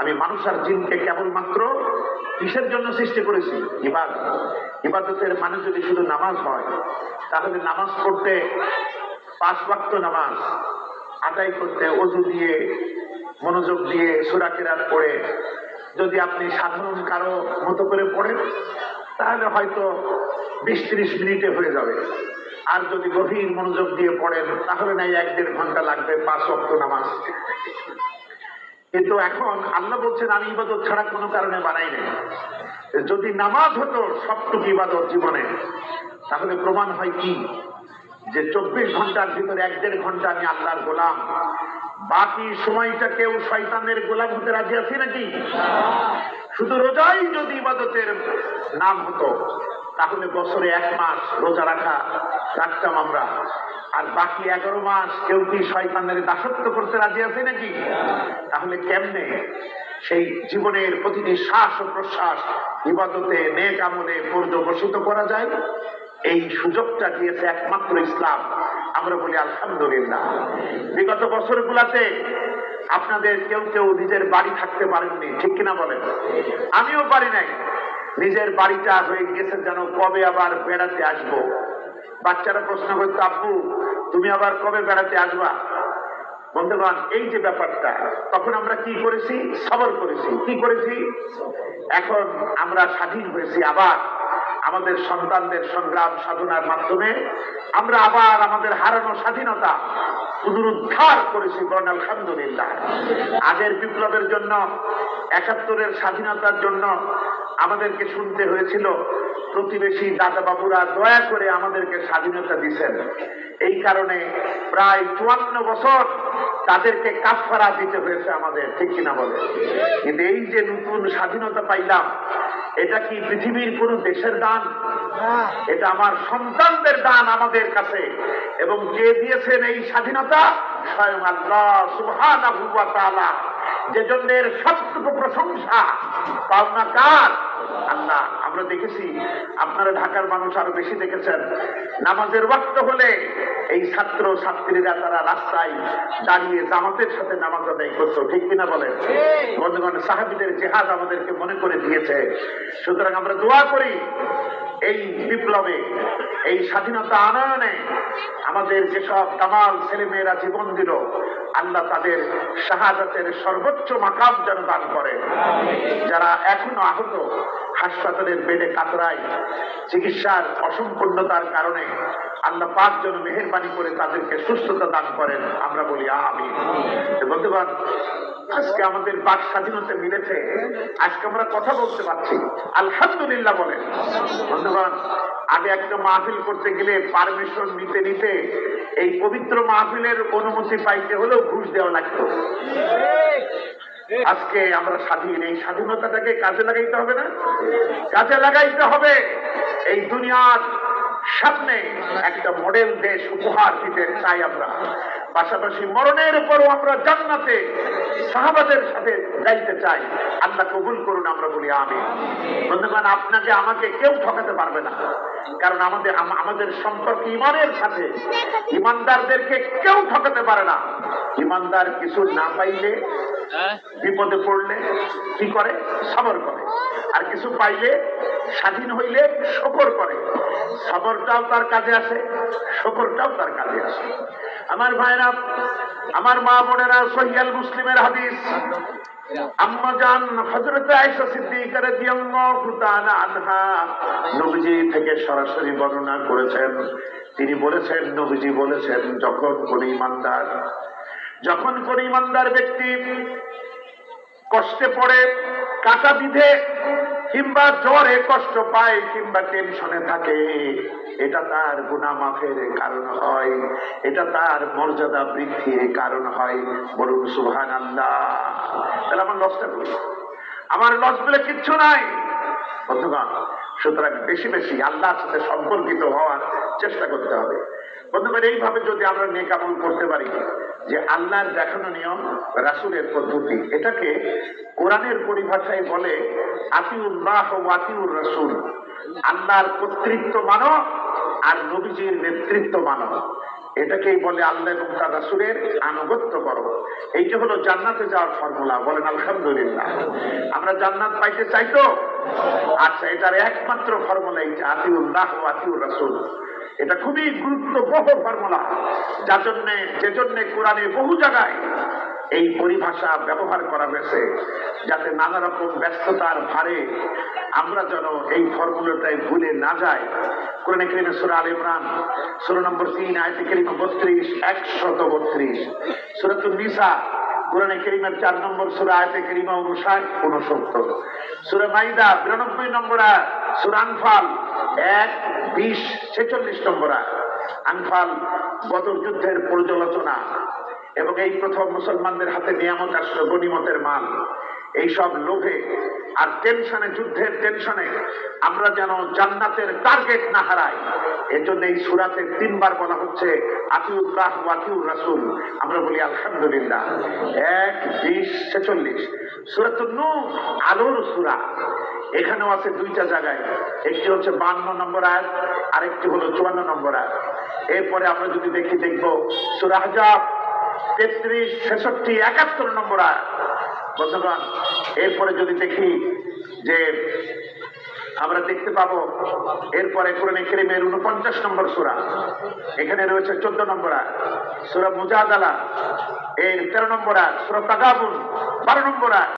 আমি মানুষ আর জিনকে কেবলমাত্র কিসের জন্য সৃষ্টি করেছি? ইবাদত। ইবাদতের মানে যদি শুধু নামাজ হয়, তাহলে নামাজ পড়তে পাঁচ ওয়াক্ত নামাজ, আদায় করতে অজু দিয়ে, মনোযোগ দিয়ে সুরা কেরাত পড়ে, যদি আপনি সাধারণ কারও মতো করে পড়েন, তাহলে হয়তো বিশ ত্রিশ মিনিটে হয়ে যাবে। আর যদি গভীর মনোযোগ দিয়ে পড়েন, তাহলে নাই এক দেড় ঘণ্টা লাগবে পাঁচ অক্ট নামাজ। কিন্তু এখন আল্লাহ বলছেন, আমি ইবাদত ছাড়া কোনো কারণে বানাই নাই। যদি নামাজ হতো সবটুকু ইবাদত জীবনে, তাহলে প্রমাণ হয় কি? যে চব্বিশ ঘণ্টার ভিতরে এক দেড় ঘণ্টা আমি আল্লাহর গোলাম। বাকি সময়টা কেউ শয়তানের গোলাম হতে রাজি আছি নাকি? শুধু রোজাই যদি ইবাদতের নাম হতো। তাহলে বছরে এক মাস রোজা রাখা রাখতাম আমরা। আর বাকি এগারো মাস কেউ কি শয়তানের দাসত্ব করতে রাজি আছে নাকি? তাহলে কেমনে সেই জীবনের প্রতিটি শ্বাস ও প্রশ্বাস ইবাদতে, নেক আমলে পর্যবসিত করা যায়? এই সুযোগটা দিয়েছে একমাত্র ইসলাম। আমরা বলি, আলহামদুলিল্লাহ। বিগত বছরগুলাতে আপনাদের কেউ কেউ নিজের বাড়ি থাকতে পারেননি, ঠিক কিনা বলেন? আমিও পারি নাই। নিজের বাড়িটা হয়ে গেছে যেন কবে আবার বেড়াতে আসব? বাচ্চারা প্রশ্ন করতো, আব্বু, তুমি আবার কবে বেড়াতে আসবা? বন্ধুগণ, এই যে ব্যাপারটা, তখন আমরা কি করেছি? সবর করেছি। কি করেছি? এখন আমরা স্বাধীন হয়েছি আবার আমাদের সন্তানদের সংগ্রাম সাধনার মাধ্যমে। আমরা আবার আমাদের হারানো স্বাধীনতা পুনরুদ্ধার করেছি বর্ণ আলহামদুলিল্লাহ। আগের বিপ্লবের জন্য, একাত্তরের স্বাধীনতার জন্য আমাদেরকে শুনতে হয়েছিল, প্রতিবেশী দাদা বাবুরা দয়া করে আমাদেরকে স্বাধীনতা দিছেন। এই কারণে প্রায় চুয়ান্ন বছর তাদেরকে কাফারা দিতে হয়েছে আমাদের, ঠিক কিনা বলে? কিন্তু এই যে নতুন স্বাধীনতা পাইলাম, এটা কি পৃথিবীর কোন দেশের দান? এটা আমার সন্তানদের দান আমাদের কাছে। এবং কে দিয়েছেন এই স্বাধীনতা, স্বয়ং আল্লাহ তাআলা যে জন্য এর সবটুকু প্রশংসা, পাওনা কার? আল্লাহ, আমরা দেখেছি আপনারা ঢাকার মানুষ আরও বেশি দেখেছেন। নামাজের ওয়াক্ত হলে এই ছাত্র ছাত্রীরা তারা রাস্তায় দাঁড়িয়ে জামাতের সাথে নামাজ আদায় করতো, ঠিক কিনা বলেন? বন্ধুগণ, সাহাবিদের জেহাদ আমাদেরকে মনে করে দিয়েছে। সুতরাং আমরা দোয়া করি, এই বিপ্লবে, এই স্বাধীনতা আনয়নে আমাদের যেসব কামাল ছেলেমেয়েরা জীবন দিল, আল্লাহ তাদের শাহাদাতের সর্বোচ্চ মাকাম যেন দান করে। যারা এখনও আহত, হাসপাতালের বেডে কাতরায়, চিকিৎসার অসম্পূর্ণতার কারণে আল্লাহ পাক যেন মেহরবানি করে তাদেরকে সুস্থতা দান করেন, আমরা বলি আমি বন্ধুগণ, আজকে আমাদের বাক স্বাধীনতা মিলেছে, আজকে আমরা কথা বলতে পারছি। আলহামদুলিল্লাহ বলেন। বন্ধুগণ, আগে একটা মাহফিল করতে গেলে পারমিশন নিতে নিতে এই পবিত্র মাহফিলের অনুমতি পাইতে হলেও ঘুষ দেওয়া লাগত। আজকে আমরা স্বাধীন, এই স্বাধীনতাটাকে কাজে লাগাইতে হবে না? কাজে লাগাইতে হবে এই দুনিয়ার সামনে একটা মডেল দেশ উপহার দিতে চাই আমরা। পাশাপাশি মরণের উপরও আমরা জান্নাতে সাহাবাদের সাথে যাইতে চাই। আল্লাহ কবুল করুন, আমরা বলি আমি বন্ধুগণ, আপনাকে আমাকে কেউ ঠকাতে পারবে না। কারণ আমাদের আমাদের সম্পর্ক ইমানের সাথে। ইমানদারদেরকে কেউ ঠকাতে পারে না। ইমানদার কিছু না পাইলে, বিপদে পড়লে কি করে? সবর করে। আর কিছু পাইলে, স্বাধীন হইলে শকর করে। সবরটাও তার কাজে আসে, শকরটাও তার কাজে আসে। আমার ভাইরা আমার মা বোনেরা, সহিয়াল মুসলিমের হাদিস। থেকে সরাসরি বর্ণনা করেছেন। তিনি বলেছেন, নবীজি বলেছেন, যখন কোন ইমানদার, যখন কোন ইমানদার ব্যক্তি কষ্টে পড়ে কাটা বিধে, কিংবা জ্বরে কষ্ট পায়, কিংবা টেনশনে থাকে। এটা তার গুণা মাফের কারণ হয়। এটা তার মর্যাদা বৃদ্ধির কারণ হয়। বলুন সুহান আল্লাহ তাহলে আমার লসটা করি আমার লস বলে কিচ্ছু নাই। বন্ধুগণ, সুতরাং বেশি বেশি আল্লাহর সাথে সম্পর্কিত হওয়ার চেষ্টা করতে হবে। বন্ধুগণ এইভাবে যদি আমরা নেকামল করতে পারি, যে আল্লাহর দেখানো নিয়ম, রাসুলের পদ্ধতি, এটাকে কোরআনের পরিভাষায় বলে আতিউল্লাহ ও আতিউর রাসুল। আল্লাহর কর্তৃত্ব মানো আর নবীজির নেতৃত্ব মানো। এটাকেই বলে আল্লাহ এবং তার রাসূলের আনুগত্য করো। এইটা হলো জান্নাতে যাওয়ার ফর্মুলা। বলেন, আলহামদুলিল্লাহ। আমরা জান্নাত পাইতে চাই তো? আচ্ছা এটার একমাত্র ফর্মুলা এইটা, আতিউল্লাহ ও আতিউর রাসূল। এটা খুবই গুরুত্ববহ ফর্মুলা। যার জন্য, যে জন্য কোরআনে বহু জায়গায় এই পরিভাষা ব্যবহার করা হয়েছে, যাতে নানা রকম ব্যস্ততার ভারে আমরা যেন এই ফর্মুলাটাই ভুলে না যাই। কোরআনে কেরিমে সুরা আল ইমরান, সুরা নম্বর তিন, আয়তে বত্রিশ, একশত বত্রিশ। সুরাতুল নিসা কোরআনে করিমের চার নম্বর সুরা আয়তে করিমা অনুষাট উনসত্তর সুরা মাইদা বিরানব্বই নম্বর আয়াত, সুরা আনফাল এক বিশ ছেচল্লিশ নম্বর। আনফাল বদর যুদ্ধের পর্যালোচনা এবং এই প্রথম মুসলমানদের হাতে নিয়ামত আসলো গনিমতের মাল এইসব লোভে আর টেনশনে, যুদ্ধের টেনশনে আমরা যেন জান্নাতের টার্গেট না হারাই। এর জন্য এই সুরাতে তিনবার বলা হচ্ছে, আতিউল্লাহ ও আতিউর রাসুল আমরা বলি, আলহামদুলিল্লাহ। এক, বিশ, ছেচল্লিশ। সুরাতুল নূর, আলোর সুরা। এখানেও আছে দুইটা জায়গায়। একটি হচ্ছে বান্ন নম্বর আয়াত, আরেকটি হলো চুয়ান্ন নম্বর আয়াত। এরপরে আমরা যদি দেখি, দেখব সুরাহজাব তেত্রিশ, ছেষট্টি, একাত্তর নম্বর আয়াত। বন্ধুগণ, এরপরে যদি দেখি যে আমরা দেখতে পাবো, এরপরে কোরআনে কেরিমের উনপঞ্চাশ নম্বর সুরা, এখানে রয়েছে চোদ্দ নম্বর আর সুরা মুজাদালা, এর তেরো নম্বর আর সুরা তাগাবুন, বারো নম্বর আয়াত।